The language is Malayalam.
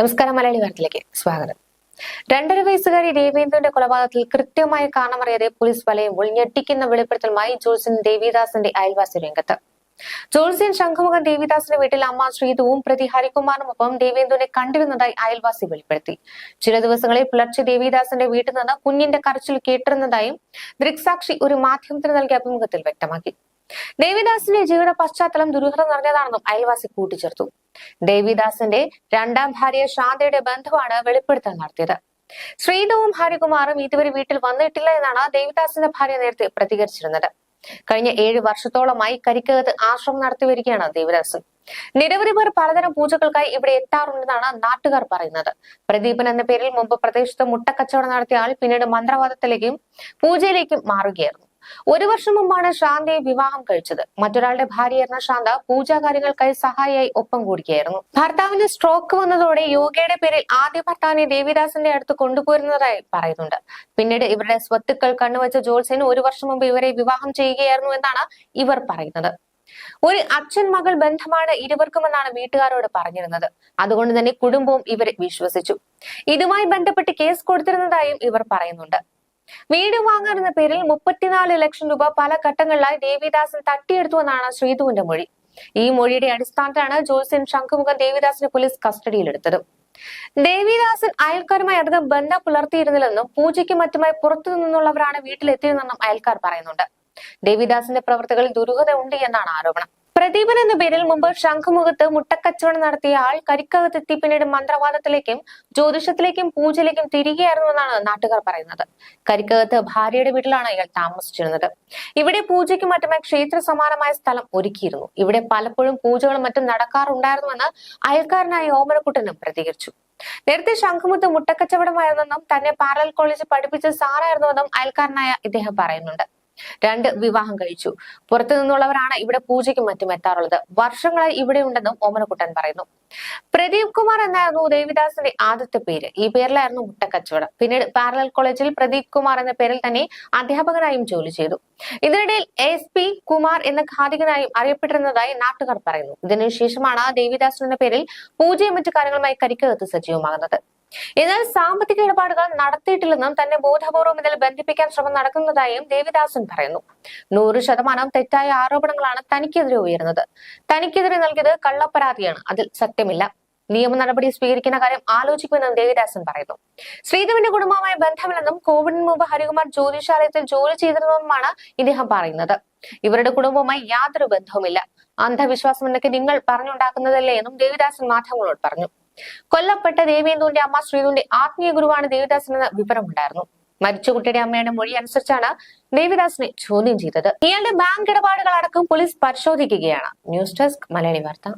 നമസ്കാരം മലയാളി വാർത്തയിലേക്ക് സ്വാഗതം. രണ്ടര വയസ്സുകാരി ദേവേന്ദ്രന്റെ കൊലപാതകത്തിൽ കൃത്യമായ കാരണമറിയാതെ പോലീസ് വലയുമ്പോൾ ഞെട്ടിക്കുന്ന വെളിപ്പെടുത്തലുമായി ജോൾസൻ ദേവിദാസിന്റെ അയൽവാസി രംഗത്ത്. ജോൾസിയൻ ശംഖുമുഖൻ ദേവിദാസിന്റെ വീട്ടിൽ അമ്മ ശ്രീതുവും പ്രതി ഒപ്പം ദേവേന്ദ്രനെ കണ്ടിരുന്നതായി അയൽവാസി വെളിപ്പെടുത്തി. ചില ദിവസങ്ങളിൽ പുലർച്ചെ ദേവിദാസിന്റെ വീട്ടിൽ നിന്ന് കുഞ്ഞിന്റെ കരച്ചിൽ കേട്ടിരുന്നതായും ദൃക്സാക്ഷി ഒരു മാധ്യമത്തിന് നൽകിയ അഭിമുഖത്തിൽ വ്യക്തമാക്കി. ദേവിദാസിന്റെ ജീവിത പശ്ചാത്തലം ദുരൂഹത നിറഞ്ഞതാണെന്നും അയൽവാസി കൂട്ടിച്ചേർത്തു. ദേവിദാസിന്റെ രണ്ടാം ഭാര്യ ശാന്തയുടെ ബന്ധുവാണ് വെളിപ്പെടുത്തൽ നടത്തിയത്. ശ്രീധവും ഹരികുമാറും ഇതുവരെ വീട്ടിൽ വന്നിട്ടില്ല എന്നാണ് ദേവിദാസിന്റെ ഭാര്യ നേരത്തെ പ്രതികരിച്ചിരുന്നത്. കഴിഞ്ഞ ഏഴ് വർഷത്തോളമായി കരിക്കകത്ത് ആശ്രമം നടത്തി വരികയാണ് ദേവദാസൻ നിരവധി പേർ പലതരം പൂജകൾക്കായി ഇവിടെ എത്താറുണ്ടെന്നാണ് നാട്ടുകാർ പറയുന്നത്. പ്രദീപൻ എന്ന പേരിൽ മുമ്പ് പ്രദേശത്ത് മുട്ടക്കച്ചവടം നടത്തിയ ആൾ പിന്നീട് മന്ത്രവാദത്തിലേക്കും പൂജയിലേക്കും മാറുകയായിരുന്നു. ഒരു വർഷം മുമ്പാണ് ശാന്തയെ വിവാഹം കഴിച്ചത്. മറ്റൊരാളുടെ ഭാര്യയായിരുന്ന ശാന്ത പൂജാകാര്യങ്ങൾക്കായി സഹായിയായി ഒപ്പം കൂടിയായിരുന്നു ഭർത്താവിന് സ്ട്രോക്ക് വന്നതോടെ യോഗയുടെ പേരിൽ ആദ്യ ഭർത്താവിനെ ദേവിദാസിന്റെ അടുത്ത് കൊണ്ടുപോയിരുന്നതായി പറയുന്നുണ്ട്. പിന്നീട് ഇവരുടെ സ്വത്തുക്കൾ കണ്ണുവച്ച ജോത്സ്യന് ഒരു വർഷം മുമ്പ് ഇവരെ വിവാഹം ചെയ്യുകയായിരുന്നു എന്നാണ് ഇവർ പറയുന്നത്. ഒരു അച്ഛൻ മകൾ ബന്ധമാണ് ഇരുവർക്കുമെന്നാണ് വീട്ടുകാരോട് പറഞ്ഞിരുന്നത്. അതുകൊണ്ട് തന്നെ കുടുംബവും ഇവരെ വിശ്വസിച്ചു. ഇതുമായി ബന്ധപ്പെട്ട് കേസ് കൊടുത്തിരുന്നതായും ഇവർ പറയുന്നുണ്ട്. വീട് വാങ്ങാനെന്ന പേരിൽ മുപ്പത്തിനാല് ലക്ഷം രൂപ പല ഘട്ടങ്ങളിലായി ദേവിദാസൻ തട്ടിയെടുത്തുവെന്നാണ് ശ്രീധുവിന്റെ മൊഴി. ഈ മൊഴിയുടെ അടിസ്ഥാനത്തിലാണ് ജോത്സ്യൻ ശംഖുമുഖൻ ദേവിദാസിനെ പോലീസ് കസ്റ്റഡിയിലെടുത്തത്. ദേവിദാസൻ അയൽക്കാരുമായി അധികം ബന്ധം പുലർത്തിയിരുന്നില്ലെന്നും പൂജയ്ക്ക് മറ്റുമായി പുറത്തു നിന്നുള്ളവരാണ് വീട്ടിലെത്തിയതെന്നും അയൽക്കാർ പറയുന്നുണ്ട്. ദേവിദാസിന്റെ പ്രവർത്തികളിൽ ദുരൂഹത ഉണ്ട് എന്നാണ് ആരോപണം. പ്രദീപൻ എന്ന പേരിൽ മുമ്പ് ശംഖുമുഖത്ത് മുട്ടക്കച്ചവടം നടത്തിയ ആൾ കരിക്കകത്തെത്തി പിന്നീട് മന്ത്രവാദത്തിലേക്കും ജ്യോതിഷത്തിലേക്കും പൂജയിലേക്കും തിരികെയായിരുന്നുവെന്നാണ് നാട്ടുകാർ പറയുന്നത്. കരിക്കകത്ത് ഭാര്യയുടെ വീട്ടിലാണ് ഇയാൾ താമസിച്ചിരുന്നത്. ഇവിടെ പൂജയ്ക്കും മറ്റുമായി ക്ഷേത്ര സമാനമായ സ്ഥലം ഒരുക്കിയിരുന്നു. ഇവിടെ പലപ്പോഴും പൂജകളും മറ്റും നടക്കാറുണ്ടായിരുന്നുവെന്ന് അയൽക്കാരനായ ഓമനക്കുട്ടനും പ്രതികരിച്ചു. നേരത്തെ ശംഖുമുത്ത് മുട്ടക്കച്ചവടമായിരുന്നെന്നും തന്നെ പാരൽ കോളേജ് പഠിപ്പിച്ച സാറായിരുന്നുവെന്നും അയൽക്കാരനായ ഇദ്ദേഹം പറയുന്നുണ്ട്. രണ്ട് വിവാഹം കഴിച്ചു. പുറത്തു നിന്നുള്ളവരാണ് ഇവിടെ പൂജയ്ക്കും മറ്റും എത്താറുള്ളത്. വർഷങ്ങളായി ഇവിടെ ഉണ്ടെന്നും ഓമനക്കുട്ടൻ പറയുന്നു. പ്രദീപ് കുമാർ എന്നായിരുന്നു ദേവിദാസിന്റെ ആദ്യത്തെ പേര്. ഈ പേരിലായിരുന്നു മുട്ടക്കച്ചവടം. പിന്നീട് പാരലൽ കോളേജിൽ പ്രദീപ് കുമാർ എന്ന പേരിൽ തന്നെ അധ്യാപകനായും ജോലി ചെയ്തു. ഇതിനിടയിൽ എസ് പി കുമാർ എന്ന ഖാദികനായും അറിയപ്പെട്ടിരുന്നതായി നാട്ടുകാർ പറയുന്നു. ഇതിനുശേഷമാണ് ദേവിദാസൻ എന്ന പേരിൽ പൂജയും മറ്റു കാര്യങ്ങളുമായി കരിക്കകത്ത് സജീവമാകുന്നത്. എന്നാൽ സാമ്പത്തിക ഇടപാടുകൾ നടത്തിയിട്ടില്ലെന്നും തന്നെ ബോധപൂർവം ഇതിൽ ബന്ധിപ്പിക്കാൻ ശ്രമം നടക്കുന്നതായും ദേവിദാസൻ പറയുന്നു. നൂറ് ശതമാനം തെറ്റായ ആരോപണങ്ങളാണ് തനിക്കെതിരെ ഉയരുന്നത്. തനിക്കെതിരെ നൽകിയത് കള്ളപ്പരാതിയാണ്. അതിൽ സത്യമില്ല. നിയമ നടപടി സ്വീകരിക്കുന്ന കാര്യം ആലോചിക്കുമെന്നും ദേവിദാസൻ പറയുന്നു. ശ്രീധവിന്റെ കുടുംബവുമായി ബന്ധമില്ലെന്നും കോവിഡിന് മുമ്പ് ഹരികുമാർ ജ്യോതിശാലയത്തിൽ ജോലി ചെയ്തിരുന്നെന്നുമാണ് ഇദ്ദേഹം പറയുന്നത്. ഇവരുടെ കുടുംബവുമായി യാതൊരു ബന്ധവുമില്ല. അന്ധവിശ്വാസം എന്നൊക്കെ നിങ്ങൾ പറഞ്ഞുണ്ടാക്കുന്നതല്ലേ എന്നും ദേവിദാസൻ മാധ്യമങ്ങളോട് പറഞ്ഞു. കൊല്ലപ്പെട്ട ദേവേന്ദുവിന്റെ അമ്മ ശ്രീതുവിന്റെ ആത്മീയ ഗുരുവാണ് എന്ന വിവരമുണ്ടായിരുന്നു. മരിച്ച കുട്ടിയുടെ അമ്മയുടെ മൊഴി അനുസരിച്ചാണ് ദേവിദാസിനെ ചോദ്യം ചെയ്തത്. ഇയാളുടെ ബാങ്ക് ഇടപാടുകൾ അടക്കം പോലീസ് പരിശോധിക്കുകയാണ്. ന്യൂസ് ഡെസ്ക് മലയാളി വാർത്ത.